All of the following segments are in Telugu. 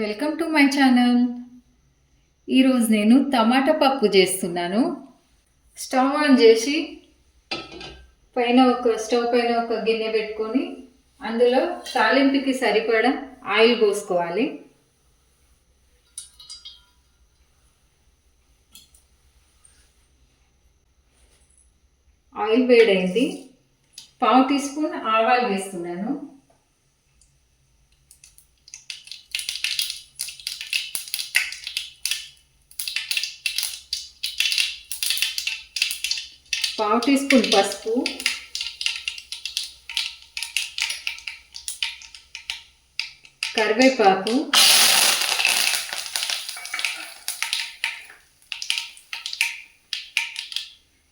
Welcome to my channel. ఈరోజు నేను టమాటా పప్పు చేస్తున్నాను. స్టవ్ ఆన్ చేసి పైన ఒక స్టవ్ పైన ఒక గిన్నె పెట్టుకొని అందులో తాలింపుకి సరిపడా ఆయిల్ పోసుకోవాలి. ఆయిల్ వేడైంది. పావు టీ స్పూన్ ఆవాలు వేస్తున్నాను. పావు టీ స్పూన్ పసుపు. కరివేపాకు.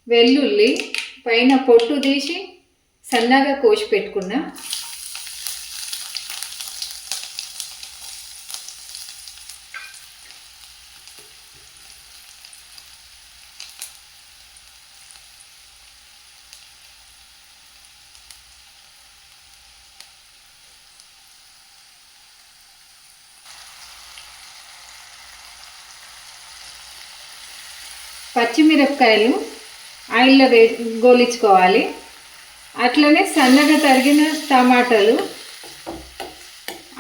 వెల్లుల్లి పైన పొట్టు తీసి సన్నగా కోసి పెట్టుకున్న. పచ్చిమిరపకాయలు ఆయిల్లో వే గోలించుకోవాలి. అట్లనే సన్నగా తరిగిన టమాటాలు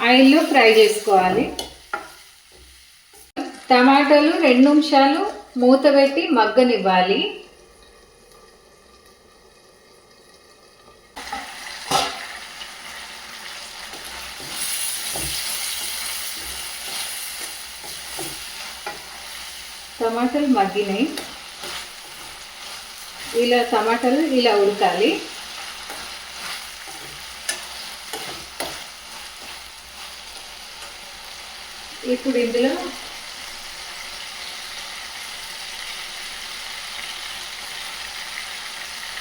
ఆయిల్లో ఫ్రై చేసుకోవాలి. టమాటాలు రెండు నిమిషాలు మూత పెట్టి మగ్గనివ్వాలి. టమాటాలు మగ్గినాయి. ఇలా టమాటాలు ఇలా ఉడకాలి. ఇప్పుడు ఇందులో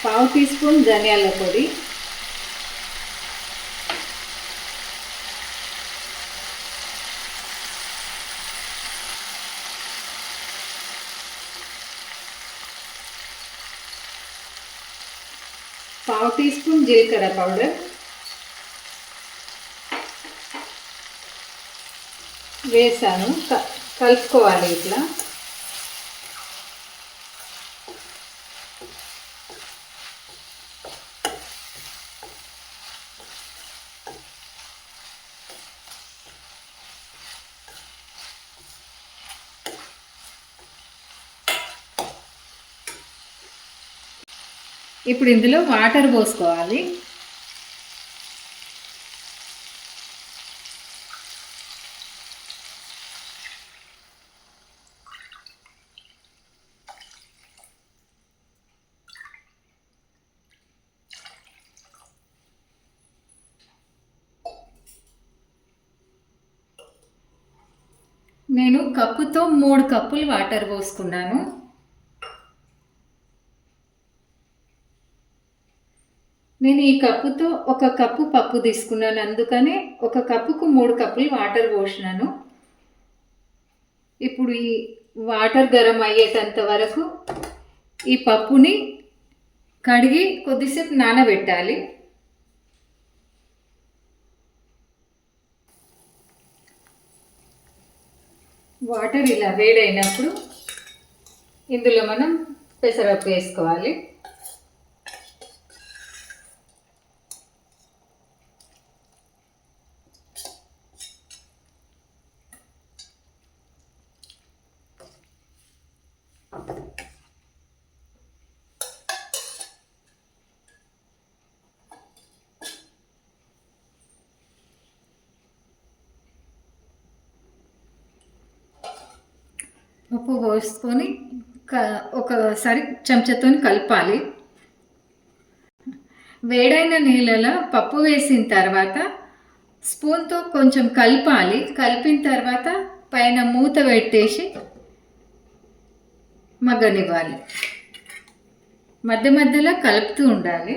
పావు టీ స్పూన్ ధనియాల పొడి పావు టీ స్పూన్ జీలకర్ర పౌడర్. వేసాను. క- కలుపుకోవాలి ఇట్లా. ఇప్పుడు ఇందులో వాటర్ పోసుకోవాలి. నేను కప్పుతో మూడు కప్పులు వాటర్ పోసుకున్నాను. నేను ఈ కప్పుతో ఒక కప్పు పప్పు తీసుకున్నాను. అందుకనే ఒక కప్పుకు మూడు కప్పులు వాటర్ పోసినాను. ఇప్పుడు ఈ వాటర్ గరం అయ్యేటంత వరకు ఈ పప్పుని కడిగి కొద్దిసేపు నానబెట్టాలి. వాటర్ ఇలా వేడైనప్పుడు ఇందులో మనం పెసరపప్పు వేసుకోవాలి. ఉప్పు పోసుకొని క ఒకసారి చెంచాతో కలపాలి. వేడైన నీళ్ళలో పప్పు వేసిన తర్వాత స్పూన్తో కొంచెం కలపాలి. కలిపిన తర్వాత పైన మూత పెట్టేసి మగ్గనివ్వాలి. మధ్య మధ్యలో కలుపుతూ ఉండాలి.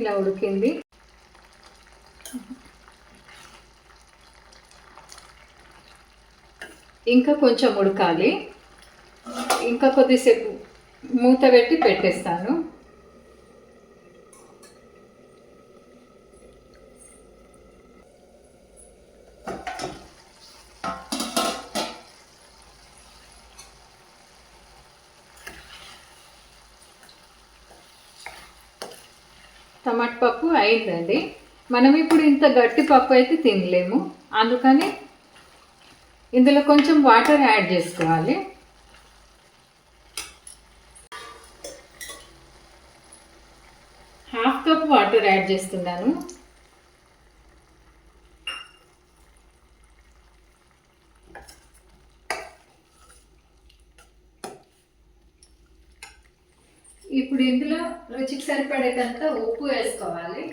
ఇలా ఉడికింది. ఇంకా కొంచెం ఉడకాలి. ఇంకా కొద్దిసేపు మూత పెట్టి పెట్టేస్తాను. టమాటా పప్పు అయిందండి. మనం ఇప్పుడు ఇంత గట్టి పప్పు అయితే తినలేము. అందుకని ఇందులో కొంచెం వాటర్ యాడ్ చేసుకోవాలి. హాఫ్ కప్ వాటర్ యాడ్ చేస్తున్నాను. ఇప్పుడు ఇందులో రుచికి సరిపడేటంత ఉప్పు వేసుకోవాలి.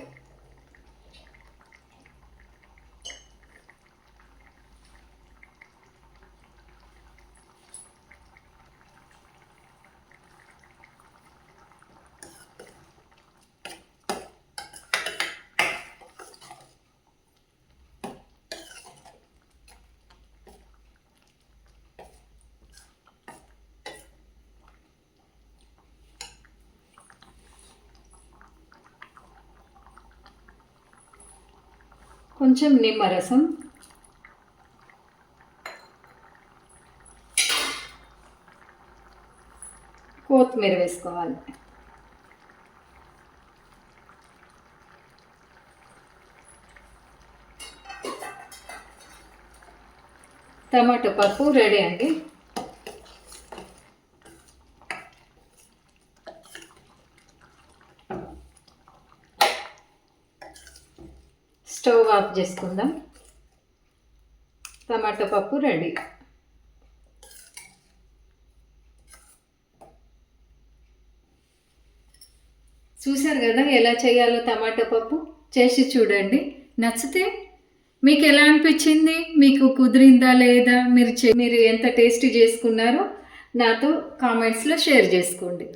కొంచెం నిమ్మరసం కొత్తిమీర వేసుకోవాలి. టమాటో పప్పు రెడీ అండి. స్టవ్ ఆఫ్ చేసుకుందాం. టమాటో పప్పు రెడీ. చూశారు కదా ఎలా చేయాలో టమాటో పప్పు? చేసి చూడండి. నచ్చితే మీకు ఎలా అనిపించింది? మీకు కుదిరిందా లేదా? మీరు మీరు ఎంత టేస్ట్ చేసుకున్నారో నాతో కామెంట్స్లో షేర్ చేసుకోండి.